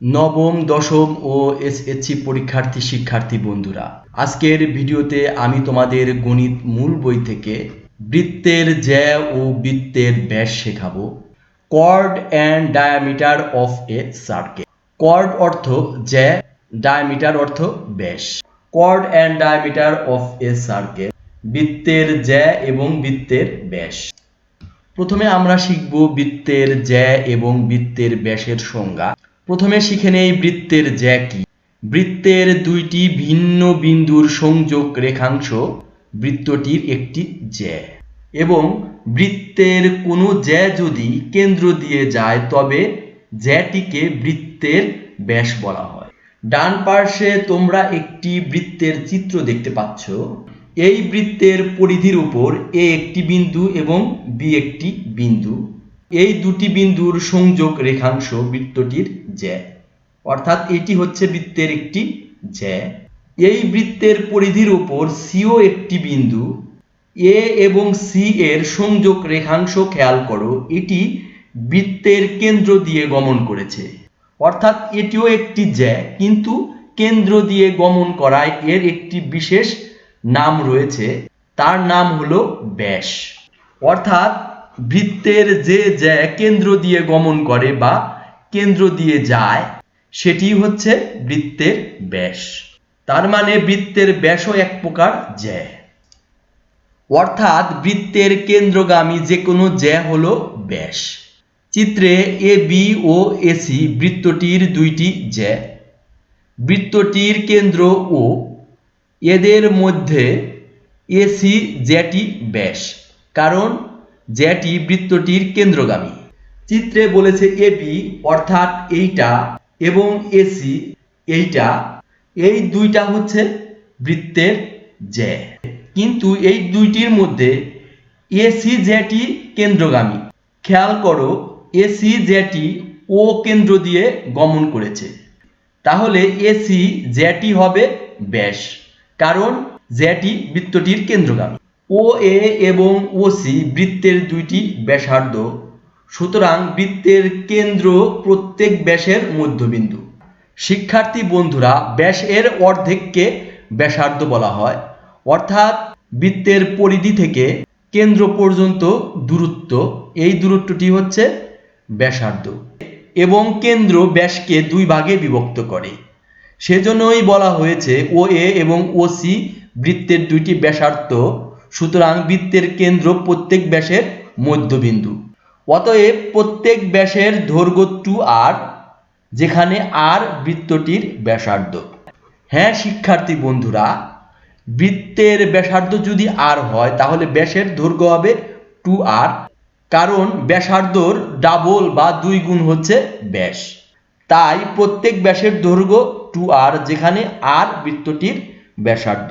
নবম, দশম ও এসএসসি পরীক্ষার্থী শিক্ষার্থী বন্ধুরা, আজকের ভিডিওতে আমি তোমাদের গণিত মূল বই থেকে বৃত্তের জ্যা ও বৃত্তের ব্যাস শেখাবো। Chord and diameter of a circle chord অর্থ জ্যা ডায়ামিটার অর্থ ব্যাস। Chord and diameter of a circle বৃত্তের জ্যা এবং বৃত্তের ব্যাস। প্রথমে আমরা শিখব বৃত্তের জ্যা এবং বৃত্তের ব্যাসের সংজ্ঞা। প্রথমে শিখে নেই বৃত্তের জ্যা কি বৃত্তের দুইটি ভিন্ন বিন্দুর সংযোগ রেখাংশ, বৃত্তটির একটি জ্যা। এবং বৃত্তের কোনো জ্যা যদি কেন্দ্র দিয়ে যায়, তবে জ্যাটিকে বৃত্তের ব্যাস বলা হয়। ডান পার্শ্বে তোমরা একটি বৃত্তের চিত্র দেখতে পাচ্ছ। এই বৃত্তের পরিধির উপর এ একটি বিন্দু এবং বি একটি বিন্দু। এই দুটি বিন্দুর সংযোগ রেখাংশ বৃত্তটির জ্যা অর্থাৎ এটি হচ্ছে বৃত্তের একটি জ্যা এই বৃত্তের পরিধির উপর সিও একটি বিন্দু। এ এবং সি এর সংযোগ রেখাংশ খেয়াল করো, এটি বৃত্তের কেন্দ্র দিয়ে গমন করেছে। অর্থাৎ এটিও একটি জ্যা কিন্তু কেন্দ্র দিয়ে গমন করায় এর একটি বিশেষ নাম রয়েছে, তার নাম হলো ব্যাস। অর্থাৎ বৃত্তের যে কেন্দ্র দিয়ে গমন করে বা কেন্দ্র দিয়ে যায়, সেটি হচ্ছে বৃত্তের ব্যাস। তার মানে বৃত্তের ব্যাসও এক প্রকার জ্যা। অর্থাৎ বৃত্তের কেন্দ্রগামী যে কোনো জ্যা হলো ব্যাস। চিত্রে এ, বি ও এসি বৃত্তটির দুইটি জ্যা। বৃত্তটির কেন্দ্র ও এদের মধ্যে এসি জ্যাটি ব্যাস। কারণ জ্যাটি বৃত্তটির কেন্দ্রগামী। চিত্রে বলেছে এবি অর্থাৎ এইটা এবং এসি এইটা। এই দুইটা হচ্ছে বৃত্তের জ্যা কিন্তু এই দুইটির মধ্যে এসি জ্যাটি কেন্দ্রগামী। খেয়াল করো, এসি জ্যাটি ও কেন্দ্র দিয়ে গমন করেছে। তাহলে এসি জ্যাটি হবে ব্যাস, কারণ জ্যাটি বৃত্তটির কেন্দ্রগামী। ও, এ এবং ও, সি বৃত্তের দুইটি ব্যাসার্ধ। সুতরাং বৃত্তের কেন্দ্র প্রত্যেক ব্যাসের মধ্যবিন্দু। শিক্ষার্থী বন্ধুরা, ব্যাস এর অর্ধেককে ব্যাসার্ধ বলা হয়। অর্থাৎ বৃত্তের পরিধি থেকে কেন্দ্র পর্যন্ত দূরত্ব, এই দূরত্বটি হচ্ছে ব্যাসার্ধ। এবং কেন্দ্র ব্যাসকে দুই ভাগে বিভক্ত করে। সেজন্যই বলা হয়েছে ও, এ এবং ও, সি বৃত্তের দুইটি ব্যাসার্ধ সুতরাং বৃত্তের কেন্দ্র প্রত্যেক ব্যাসের মধ্যবিন্দু। অতএব প্রত্যেক ব্যাসের দৈর্ঘ্য টু আর, যেখানে আর বৃত্তটির ব্যাসার্ধ। হ্যাঁ শিক্ষার্থী বন্ধুরা, বৃত্তের ব্যাসার্ধ যদি আর হয়, তাহলে ব্যাসের দৈর্ঘ্য হবে টু আর, কারণ ব্যাসার্ধর ডাবল বা দুই গুণ হচ্ছে ব্যাস। তাই প্রত্যেক ব্যাসের দৈর্ঘ্য টু আর, যেখানে আর বৃত্তটির ব্যাসার্ধ।